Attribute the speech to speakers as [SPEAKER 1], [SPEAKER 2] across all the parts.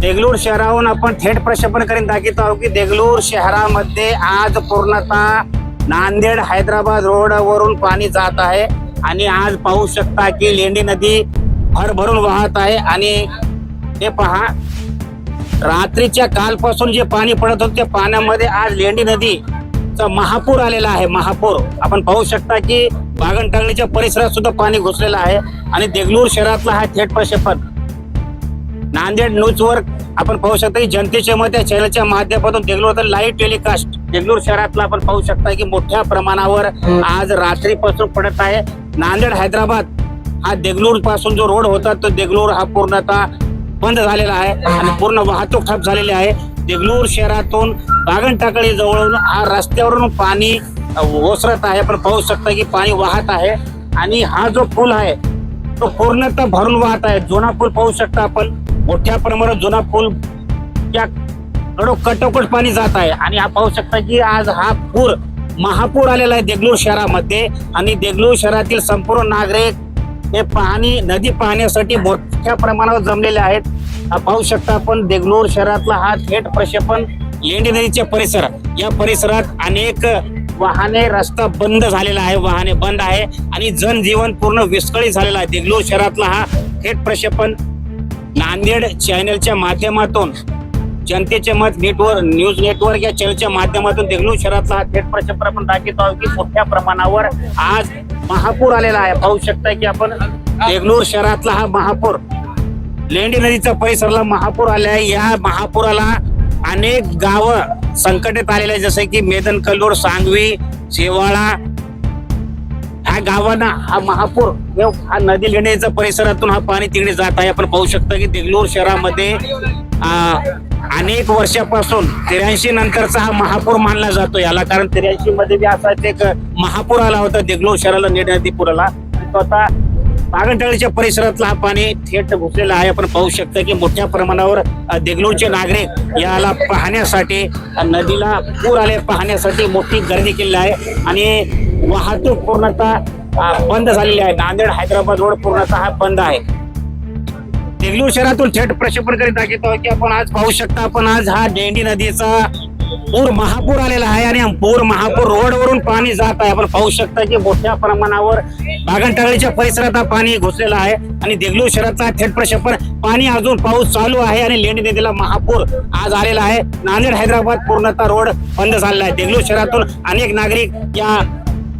[SPEAKER 1] देगलूर शहराहून आपण थेट प्रक्षेपण करीन. दाखवत आहोत की देगलूर शहरामध्ये आज पूर्णतः नांदेड हैदराबाद रोडवरून पाणी जात आहे आणि आज पाहू शकता की लेंडी नदी भरभरून वाहत आहे आणि हे पहा रात्रीच्या कालपासून जे पाणी पडत होते त्या पाण्यामध्ये आज लेंडी नदीचा महापूर आलेला आहे महापूर. आपण पाहू शकता की बागनटांगलीच्या परिसरात सुद्धा पाणी घुसलेलं आहे आणि देगलूर शहरातला हा थेट प्रक्षेपण. नांदेड न्यूज वर आपण पाहू शकता की जनतेच्या मत या चॅनलच्या माध्यमातून देगलूर लाईव्ह टेलिकास्ट देगलूर शहरातला आपण पाहू शकता की मोठ्या प्रमाणावर आज रात्रीपासून पडत आहे. नांदेड हैदराबाद हा देगलूरपासून जो रोड होता तो देगलूर हा पूर्णतः बंद झालेला आहे आणि पूर्ण वाहतूक ठप झालेली आहे. देगलूर शहरातून बागन जवळून रस्त्यावरून पाणी ओसरत आहे. आपण पाहू शकता की पाणी वाहत आहे आणि हा जो पूल आहे तो पूर्णतः भरून वाहत आहे. जुना पूल पाहू शकता आपण. मोठ्या प्रमाणात जुना पूल त्या कडो कटोकट पाणी जात आहे. आणि हा पाहू शकता की आज हा पूर महापूर आलेला आहे देगलूर शहरामध्ये. आणि देगलूर शहरातील संपूर्ण नागरिक हे पाहणी नदी पाहण्यासाठी मोठ्या प्रमाणावर जमलेले आहेत. पाहू शकता आपण देगलूर शहरातला हा थेट प्रक्षेपण लेंडी नदीचे परिसर या परिसरात अनेक वाहने रस्ता बंद झालेला आहे वाहने बंद आहे आणि जनजीवन पूर्ण विस्कळीत झालेला आहे. देगलूर शहरातला हा थेट प्रक्षेपण नांदेड चॅनलच्या माध्यमातून जनतेचे मत नेटवर्क न्यूज नेटवर्क या चॅनलच्या माध्यमातून देगलूर शहरातला हा थेट प्रक्षेपण आपण दाखवतो आहोत की मोठ्या प्रमाणावर आज महापूर आलेला आहे. पाहू शकता की आपण देगलूर शहरातला हा महापूर लेंडी नदीचा परिसरला महापूर आला आहे. या महापुराला अनेक गावं संकटात आलेले आहे जसे की मेदन कल्लूर सांगवी शेवाळा. ह्या गावांना हा महापूर हा नदी लेण्याच्या परिसरातून हा पाणी तिकडे जात आहे. आपण पाहू शकता की देगलूर शहरामध्ये अनेक वर्षापासून त्र्याऐंशी नंतरचा हा महापूर मानला जातो. याला कारण त्र्याऐंशी मध्ये बी असा एक महापूर आला होता देगलो शहराला नेट नदी तो आता बागनटाळीच्या परिसरातला हा पाणी थेट घुसलेला आहे. आपण पाहू शकता की मोठ्या प्रमाणावर अ, नागरिक याला पाहण्यासाठी नदीला पूर आले पाहण्यासाठी मोठी गर्दी केलेली आहे. आणि वाहतूक पूर्णतः बंद झालेली आहे. नांदेड हैदराबाद रोड पूर्णतः हा बंद आहे. देगलूर शहरातून थेट प्रक्षेपण करीत दाखवतो आहोत की आपण आज पाहू शकता आपण आज हा डेंडी नदीचा पूर महापूर आलेला आहे आणि पूर महापूर रोडवरून पाणी जात आहे. आपण पाहू शकता की मोठ्या प्रमाणावर बागनटाळीच्या परिसरात हा पाणी घुसलेला आहे आणि देगलूर शहराचा थेट प्रक्षेपण पाणी अजून पाऊस चालू आहे आणि लेंडी नदीला महापूर आज आलेला आहे. नांदेड हैदराबाद पूर्णतः रोड बंद झालेला आहे. देगलूर शहरातून अनेक नागरिक या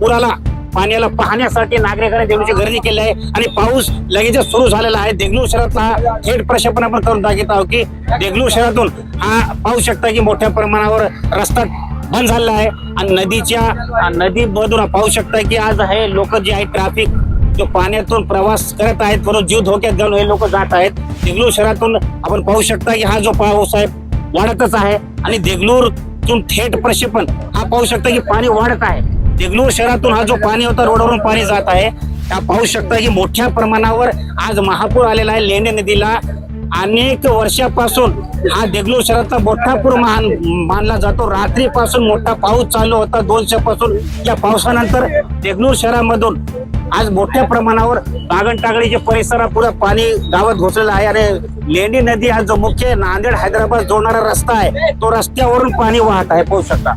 [SPEAKER 1] पुराला पाण्याला पाहण्यासाठी नागरिकांनी देगलूरची गर्दी केली आहे. आणि पाऊस लगेचच सुरू झालेला आहे. देगलूर शहरातला थेट प्रक्षेपण आपण करून दाखवत आहोत की देगलूर शहरातून हा पाहू शकता की मोठ्या प्रमाणावर रस्ता बंद झालेला आहे. आणि नदीच्या नदी मधून पाहू शकता की आज हे लोक जे आहे ट्रॅफिक जो पाण्यातून प्रवास करत आहेत परत जीव धोक्यात घालून हे लोक जात आहेत. देगलूर शहरातून आपण पाहू शकता की हा जो पाऊस आहे वाढतच आहे. आणि देगलूरतून थेट प्रक्षेपण हा पाहू शकता की पाणी वाढत आहे. देगलूर शहरातून हा जो पाणी होता रोडवरून पाणी जात आहे त्या पाहू शकता की मोठ्या प्रमाणावर आज महापूर आलेला आहे लेंडे नदीला. अनेक वर्षापासून हा देगलूर शहरातला मोठा पूर मान मानला जातो. रात्रीपासून मोठा पाऊस चालू होता दोनशेपासून. पासून या पावसानंतर देगलूर शहरामधून आज मोठ्या प्रमाणावर बागन टाकळीचे परिसरात पुरा पाणी गावात घुसलेलं आहे. आणि लेंडी नदी हा जो मुख्य नांदेड हैदराबाद जोडणारा रस्ता आहे तो रस्त्यावरून पाणी वाहत आहे पाहू शकता.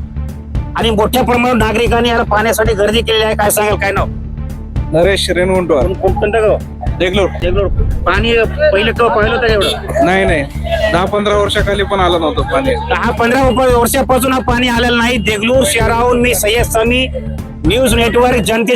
[SPEAKER 1] आणि मोठ्या प्रमाणात नागरिकांनी याला पाहण्यासाठी गर्दी केलेली आहे. काय सांगाल काय नाव?
[SPEAKER 2] नरेश
[SPEAKER 1] कोण- कोणतं गाव?
[SPEAKER 2] देगलूर.
[SPEAKER 1] देगलूर. पाणी पहिले केव्हा पाहिलं होतं एवढं?
[SPEAKER 2] नाही नाही. दहा पंधरा वर्षाखाली पण आलं नव्हतं पाणी.
[SPEAKER 1] दहा पंधरा वर्षापासून हा पाणी आलेलं नाही. देगलूर शहराहून मी सय्यद समी न्यूज नेटवर्क जनते